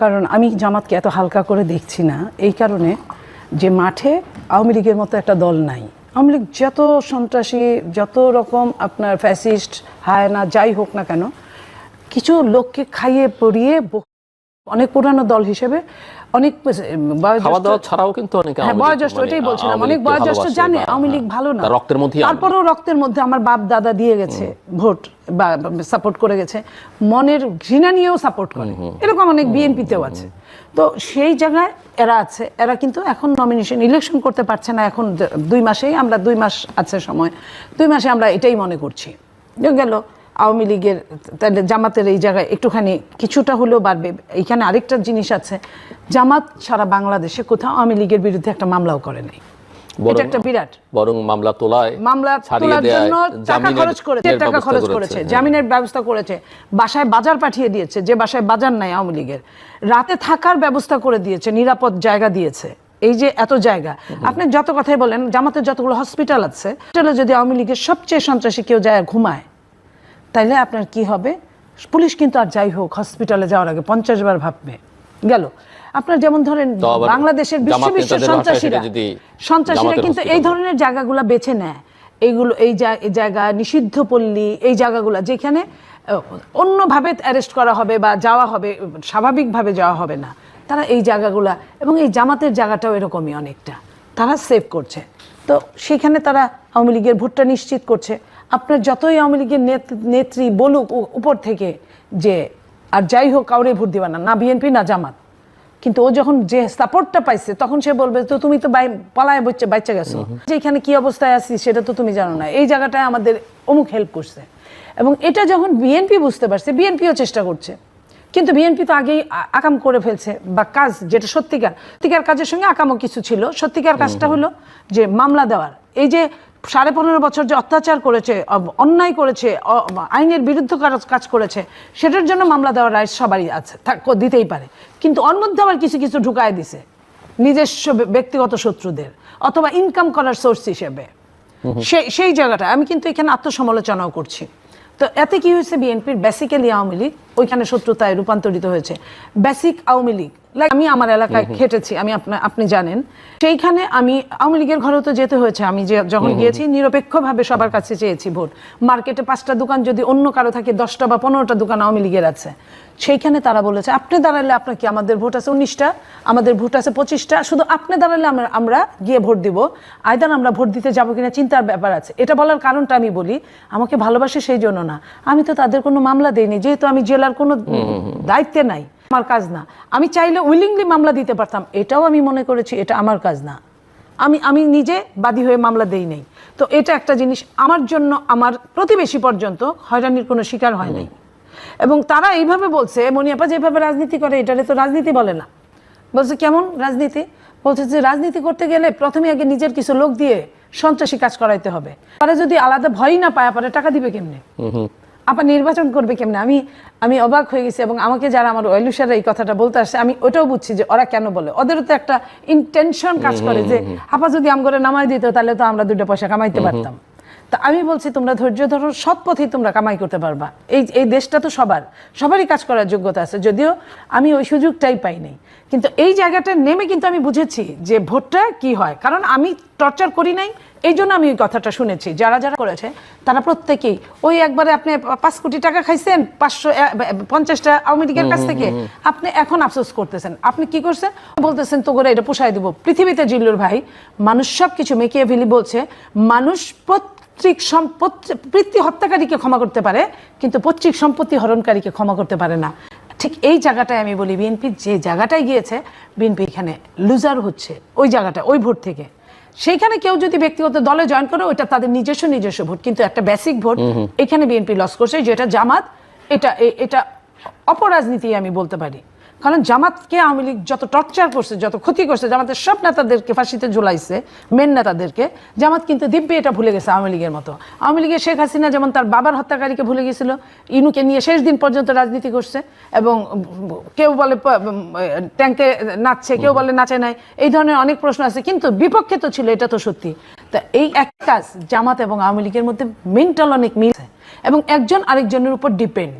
কারণ আমি জামাতকে এত হালকা করে দেখছি না, এই কারণে যে মাঠে আওয়ামী লীগের মতো একটা দল নাই। আওয়ামী লীগ যত সন্ত্রাসী, যত রকম আপনার ফ্যাসিস্ট হায়না যাই হোক না কেন, কিছু লোককে খাইয়ে পড়িয়ে অনেক পুরানো দল হিসেবে অনেক খাওয়া দাওয়া ছাড়াও কিন্তু অনেকে হ্যাঁ বয়োজ্যেষ্ঠ মানে বলছিলাম। অনেক বয়োজ্যেষ্ঠ জানে আওয়ামী লীগ ভালো না। রক্তের লীগ। তারপরেও রক্তের মধ্যে আমার বাপ দাদা দিয়ে গেছে ভোট বা সাপোর্ট করে গেছে। মনের ঘৃণা নিয়েও সাপোর্ট করে। এরকম অনেক বিএনপিতেও আছে। তো সেই জায়গায় এরা আছে। এরা কিন্তু এখন নমিনেশন ইলেকশন করতে পারছে না। এখন দুই মাসেই আমরা দুই মাস আছে সময়। দুই মাসে আমরা এটাই মনে করছি। গেল। আওয়ামী লীগের তাহলে জামাতের এই জায়গায় একটুখানি কিছুটা হলেও বাড়বে। এখানে আরেকটা জিনিস আছে জামাত সারা বাংলাদেশে কোথাও আওয়ামী লীগের বিরুদ্ধে একটা মামলাও করে নাই। এটা একটা বিরাট। বরং মামলা তোলায় মামলা তোলার জন্য টাকা খরচ করেছে টাকা খরচ করেছে, করেছে। জামিনের ব্যবস্থা করেছে বাসায় বাজার পাঠিয়ে দিয়েছে যে বাসায় বাজার নাই আওয়ামী লীগের। রাতে থাকার ব্যবস্থা করে দিয়েছে নিরাপদ জায়গা দিয়েছে। এই যে এত জায়গা আপনি যত কথাই বলেন জামাতের যতগুলো হসপিটাল আছে হসপিটালে যদি আওয়ামী লীগের সবচেয়ে সন্ত্রাসী কেউ যায় ঘুমায় তাইলে আপনার কি হবে? পুলিশ কিন্তু আর যাই হোক হসপিটালে যাওয়ার আগে পঞ্চাশ বার ভাববে। গেল। আপনার যেমন ধরেন বাংলাদেশের বিশ্ব বিশ্ব সন্ত্রাসীরা সন্ত্রাসীরা কিন্তু এই ধরনের জায়গাগুলো বেছে নেয়। এইগুলো এই জায়গা নিষিদ্ধ পল্লী এই জায়গাগুলো যেখানে অন্যভাবে অ্যারেস্ট করা হবে বা যাওয়া হবে স্বাভাবিকভাবে যাওয়া হবে না। তারা এই জায়গাগুলা এবং এই জামাতের জায়গাটাও এরকমই অনেকটা। তারা সেভ করছে। তো সেখানে তারা আওয়ামী লীগের ভোটটা নিশ্চিত করছে। আপনার যতই আওয়ামী লীগের নেত্রী বলুক উপর থেকে যে আর যাই হোক কাউরে ভোট দিবা না। না বিএনপি না জামাত। কিন্তু ও যখন যে সাপোর্টটা পাইছে তখন সে বলবে তো তুমি তো বাই- পালায় বচ্চা বাচ্চা গেছো। যে এখানে কি অবস্থায় আছি সেটা তো তুমি জানো না। এই জায়গাটায় আমাদের অমুক হেল্প করছে। এবং এটা যখন বিএনপি বুঝতে পারছে বিএনপিও চেষ্টা করছে। কিন্তু বিএনপি তো আগেই আকাম করে ফেলছে বা কাজ যেটা সত্যিকার সত্যিকার কাজের সঙ্গে আকামও কিছু ছিল। সত্যিকার কাজটা হলো যে মামলা দেওয়ার। এই যে সাড়ে পনেরো বছর যে অত্যাচার করেছে অন্যায় করেছে আইনের বিরুদ্ধে কাজ- করেছে সেটার জন্য মামলা দেওয়ার রাইট সবারই আছে দিতেই পারে। কিন্তু ওর মধ্যে আবার কিছু কিছু ঢুকায় দিছে নিজস্ব ব্যক্তিগত শত্রুদের অথবা ইনকাম করার সোর্স হিসেবে। সেই সেই জায়গাটা আমি কিন্তু এখানে আত্মসমালোচনাও করছি। তো এতে কি হয়েছে বিএনপির বেসিক্যালি আওয়ামী লীগ ওইখানে শত্রুতায় রূপান্তরিত হয়েছে। বেসিক আওয়ামী লীগ Like আমি আমার এলাকায় খেটেছি আমি আপনা- আপনি জানেন। সেইখানে আমি আওয়ামী লীগের ঘরেও তো যেতে হয়েছে। আমি যে যখন গিয়েছি নিরপেক্ষভাবে সবার কাছে চেয়েছি ভোট। মার্কেটে পাঁচটা দোকান যদি অন্য কারও থাকে দশটা বা পনেরোটা দোকান আওয়ামী লীগের আছে। সেইখানে তারা বলেছে আপনি দাঁড়ালে আপনার কি আমাদের ভোট আছে উনিশটা? আমাদের ভোট আছে পঁচিশটা? শুধু আপনি দাঁড়ালে আমরা আমরা গিয়ে ভোট দিব। আয়দান আমরা ভোট দিতে যাব কিনা চিন্তার ব্যাপার আছে। এটা বলার কারণটা আমি বলি আমাকে ভালোবাসে সেই জন্য না। আমি তো তাদের কোনো মামলা দেইনি। যেহেতু আমি জেলার কোনো দায়িত্বে নাই। আমার কাজ না। আমি চাইলে উইলিংলি মামলা দিতে পারতাম। এটাও আমি মনে করেছি এটা আমার কাজ না। আমি আমি নিজে বাদী হয়ে মামলা দেই নাই। তো এটা একটা জিনিস আমার জন্য আমার প্রতিবেশী পর্যন্ত হয়রানির কোনো শিকার হয় নাই। এবং তারা এইভাবে বলছে মনিয়াপা যেভাবে রাজনীতি করে এটারে তো রাজনীতি বলে না। বলছে কেমন রাজনীতি? বলছে যে রাজনীতি করতে গেলে প্রথমে আগে নিজের কিছু লোক দিয়ে সন্ত্রাসী কাজ করাইতে হবে। তারা যদি আলাদা ভয়ই না পায় পরে টাকা দিবে কেমনে? আবার নির্বাচন করবে কেমনে? আমি আমি অবাক হয়ে গেছি এবং আমাকে যারা আমার ওয়েলুসারা এই কথাটা বলতে আসছে আমি ওটাও বুঝছি যে ওরা কেন বলে। ওদেরও তো একটা ইনটেনশন কাজ করে যে আপা যদি আমগরে নামাই দিত তাহলে তো আমরা দুটো পয়সা কামাইতে পারতাম। তা আমি বলছি তোমরা ধৈর্য ধরো সৎ পথেই তোমরা কামাই করতে পারবা। এই এই দেশটা তো সবার সবারই কাজ করার যোগ্যতা আছে। যদিও আমি ওই সুযোগটাই পাই নাই। কিন্তু এই জায়গাটা নেমে কিন্তু আমি বুঝেছি যে ভোটটা কি হয়। কারণ আমি টর্চার করি নাই এই জন্য আমি ওই কথাটা শুনেছি। যারা যারা করেছে তারা প্রত্যেকেই ওই একবারে আপনি পাঁচ কোটি টাকা খাইছেন পাঁচশো পঞ্চাশটা আওয়ামী লীগের কাছ থেকে আপনি এখন আফসোস করতেছেন। আপনি কি করছেন? বলতেছেন তো করে এটা পোষায় দিব। পৃথিবীতে জিল্লুর ভাই মানুষ সব কিছু মেকিয়ে ফেলি বলছে মানুষ পৈতৃক সম্পত্তি পৃথিবী হত্যাকারীকে ক্ষমা করতে পারে কিন্তু পৈতৃক সম্পত্তি হরণকারীকে ক্ষমা করতে পারে না। ঠিক এই জায়গাটায় আমি বলি বিএনপি যে জায়গাটায় গিয়েছে বিএনপি এখানে লুজার হচ্ছে ওই জায়গাটা ওই ভোট থেকে। সেইখানে কেউ যদি ব্যক্তিগত দলে জয়েন করে ওটা তাদের নিজস্ব নিজস্ব ভোট কিন্তু একটা বেসিক ভোট এখানে বিএনপি লস করছে যেটা জামাত এটা এটা অপরাজনীতি আমি বলতে পারি। কারণ জামাতকে আওয়ামী লীগ যত টর্চার করছে, যত ক্ষতি করছে, জামাতের সব নেতাদেরকে ফাঁসিতে ঝুলাইছে মেন নেতাদেরকে, জামাত কিন্তু দিব্যে এটা ভুলে গেছে আওয়ামী লীগের মতো। আওয়ামী লীগের শেখ হাসিনা যেমন তার বাবার হত্যাকারীকে ভুলে গেছিল, ইনুকে নিয়ে শেষ দিন পর্যন্ত রাজনীতি করছে এবং কেউ বলে ট্যাঙ্কে নাচছে, কেউ বলে নাচে নাই, এই ধরনের অনেক প্রশ্ন আছে, কিন্তু বিপক্ষে তো ছিল, এটা তো সত্যি। তা এই এক কাজ জামাত এবং আওয়ামী লীগের মধ্যে মেন্টাল অনেক মিল এবং একজন আরেকজনের উপর ডিপেন্ড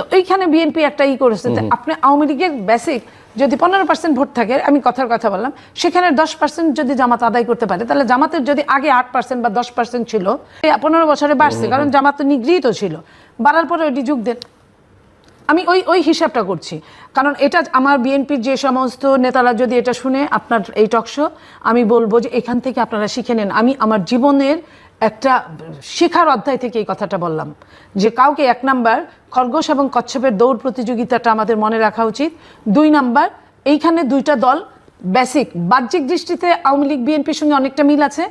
তো ওইখানে বিএনপি একটা ই করেছে যে আপনি আওয়ামী লীগের বেসিক যদি পনেরো পার্সেন্ট ভোট থাকে আমি কথার কথা বললাম সেখানে দশ পার্সেন্ট যদি জামাত আদায় করতে পারে তাহলে জামাতের যদি আগে আট পার্সেন্ট বা দশ পার্সেন্ট ছিল পনেরো বছরে বাড়ছে কারণ জামাত তো নিগৃহীত ছিল। বাড়ার পরে ওইটি যুগ দেন। আমি ওই ওই হিসাবটা করছি। কারণ এটা আমার বিএনপির যে সমস্ত নেতারা যদি এটা শুনে আপনার এই টকশো আমি বলব যে এখান থেকে আপনারা শিখে নেন। আমি আমার জীবনের একটা শেখার অধ্যায় থেকে এই কথাটা বললাম। যে কাউকে এক নাম্বার খরগোশ এবং কচ্ছপের দৌড় প্রতিযোগিতাটা আমাদের মনে রাখা উচিত। দুই নাম্বার, এইখানে দুইটা দল বেসিক বাহ্যিক দৃষ্টিতে আওয়ামী লীগ বিএনপির সঙ্গে অনেকটা মিল আছে।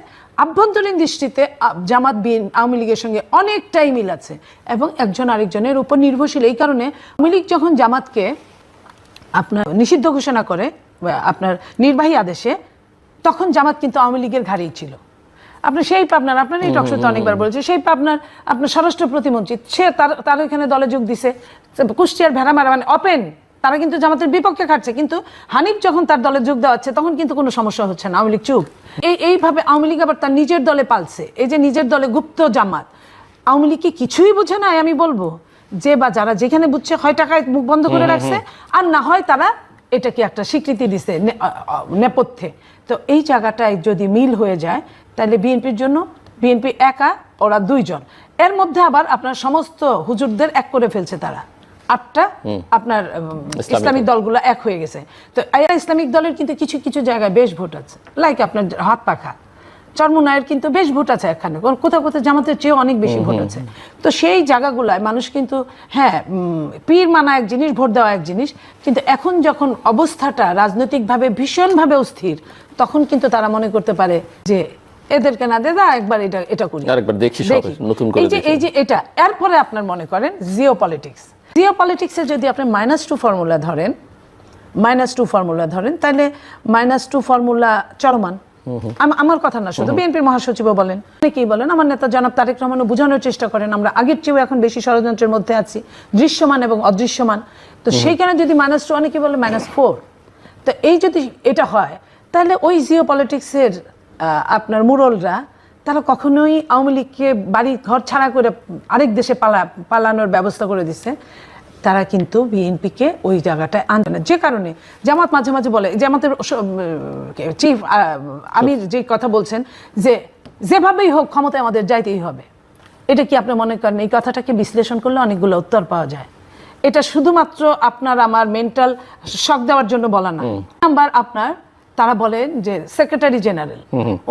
আভ্যন্তরীণ দৃষ্টিতে জামাত বিএন আওয়ামী লীগের সঙ্গে অনেকটাই মিল আছে এবং একজন আরেকজনের উপর নির্ভরশীল। এই কারণে আওয়ামী লীগ যখন জামাতকে আপনার নিষিদ্ধ ঘোষণা করে আপনার নির্বাহী আদেশে তখন জামাত কিন্তু আওয়ামী লীগের ঘাড়েই ছিল। আপনার সেই পাবনার আপনার এই টকশোতে অনেকবার বলেছে সেই পাবনার আপনার স্বরাষ্ট্র প্রতিমন্ত্রী সে তার তার এখানে দলে যোগ দিছে। কুষ্টিয়ার ভেড়া মারা মানে অপেন তারা কিন্তু জামাতের বিপক্ষে খাটছে। কিন্তু হানিফ যখন তার দলে যোগ দেওয়া হচ্ছে তখন কিন্তু কোনো সমস্যা হচ্ছে না। আওয়ামী লীগ চুপ। এই এইভাবে আওয়ামী লীগ আবার তার নিজের দলে পালছে। এই যে নিজের দলে গুপ্ত জামাত আওয়ামী লীগ কি কিছুই বোঝে নাই আমি বলব? যে বা যারা যেখানে বুঝছে হয় টাকায় মুখ বন্ধ করে রাখছে আর না হয় তারা এটাকে একটা স্বীকৃতি দিছে নেপথ্যে। তো এই জায়গাটায় যদি মিল হয়ে যায় তাহলে বিএনপির জন্য বিএনপি একা ওরা দুইজন। এর মধ্যে আবার আপনার সমস্ত হুজুরদের এক করে ফেলছে তারা। আটটা আপনার ইসলামিক দলগুলো এক হয়ে গেছে। তো ইসলামিক দলের কিন্তু কিছু কিছু জায়গায় বেশ ভোট আছে। লাইক আপনার হাত পাখা। চর্মনায়ের কিন্তু বেশ ভোট আছে এখানে কোথাও কোথাও জামাতের চেয়ে অনেক বেশি ভোট আছে। তো সেই জায়গাগুলায় মানুষ কিন্তু হ্যাঁ পীর মানা এক জিনিস ভোট দেওয়া এক জিনিস কিন্তু এখন যখন অবস্থাটা রাজনৈতিকভাবে ভীষণভাবে অস্থির তখন কিন্তু তারা মনে করতে পারে যে এদেরকে না দেদা একবার এটা এটা করি। আরেকবার দেখি। নতুন করে এই যে এই যে এটা এরপরে আপনার মনে করেন জিও পলিটিক্স। জিও পলিটিক্সে যদি আপনি মাইনাস টু ফর্মুলা ধরেন মাইনাস টু ফর্মুলা ধরেন তাহলে মাইনাস টু ফর্মুলা চলমান। আম- আমার কথা না শুধু বিএনপির মহাসচিবও বলেন। অনেকেই বলেন? আমার নেতা জনাব তারেক রহমানও বোঝানোর চেষ্টা করেন আমরা আগের চেয়েও এখন বেশি ষড়যন্ত্রের মধ্যে আছি দৃশ্যমান এবং অদৃশ্যমান। তো সেইখানে যদি মাইনাস টু অনেকে বলে? মাইনাস ফোর তো এই যদি এটা হয় তাহলে ওই জিও পলিটিক্সের আপনার মুরলরা তারা কখনোই আওয়ামী লীগকে বাড়ি ঘর ছাড়া করে আরেক দেশে পালা পালানোর ব্যবস্থা করে দিচ্ছে তারা কিন্তু বিএনপিকে ওই জায়গাটায় আনবে না। যে কারণে জামাত মাঝে মাঝে বলে জামাতের চিফ আমির যে কথা বলছেন যে যেভাবেই হোক ক্ষমতায় আমাদের যাইতেই হবে। এটা কি আপনি মনে করেন? এই কথাটাকে বিশ্লেষণ করলে অনেকগুলো উত্তর পাওয়া যায়। এটা শুধুমাত্র আপনার আমার মেন্টাল শখ দেওয়ার জন্য বলা না। নাম্বার আপনার তারা বলেন যে সেক্রেটারি জেনারেল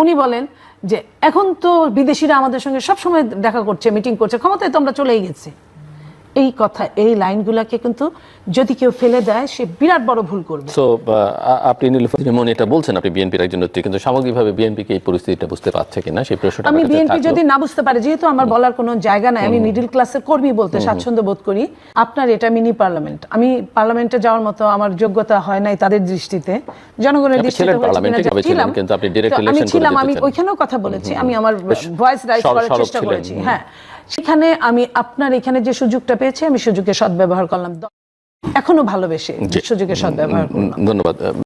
উনি বলেন যে এখন তো বিদেশিরা আমাদের সঙ্গে সব সময় দেখা করছে মিটিং করছে ক্ষমতায় তো আমরা চলেই গেছি। এই কথা এই লাইনগুলাকে কিন্তু যদি কেউ ফেলে দেয় সে বিরাট বড় ভুল করবে। সো আপনি যেমন এটা বলছেন আপনি বিএনপির একজন নেত্রী কিন্তু সামগ্রিকভাবে বিএনপি কি এই পরিস্থিতিটা বুঝতে পারছে কিনা সেই প্রশ্নটা আমি বিএনপি যদি না বুঝতে পারি যেহেতু আমার বলার কোনো জায়গা নাই আমি মিডিল ক্লাসের কর্মী বলতে স্বাচ্ছন্দ্য বোধ করি। আপনার এটা মিনি পার্লামেন্ট। আমি পার্লামেন্টে যাওয়ার মতো আমার যোগ্যতা হয় নাই তাদের দৃষ্টিতে। জনগণের দৃষ্টিতে ছিলাম। কিন্তু আপনি direct তো আমি ছিলাম আমি ওইখানেও কথা বলেছি আমি আমার ভয়েস রাইজ করার চেষ্টা করেছি হ্যাঁ। সেখানে আমি আপনার এখানে যে সুযোগটা পেয়েছি আমি সুযোগের সদ্ব্যবহার করলাম। এখনও ভালোবেসে বিশ্বযুগের সুযোগের সদ্ব্যবহার ধন্যবাদ।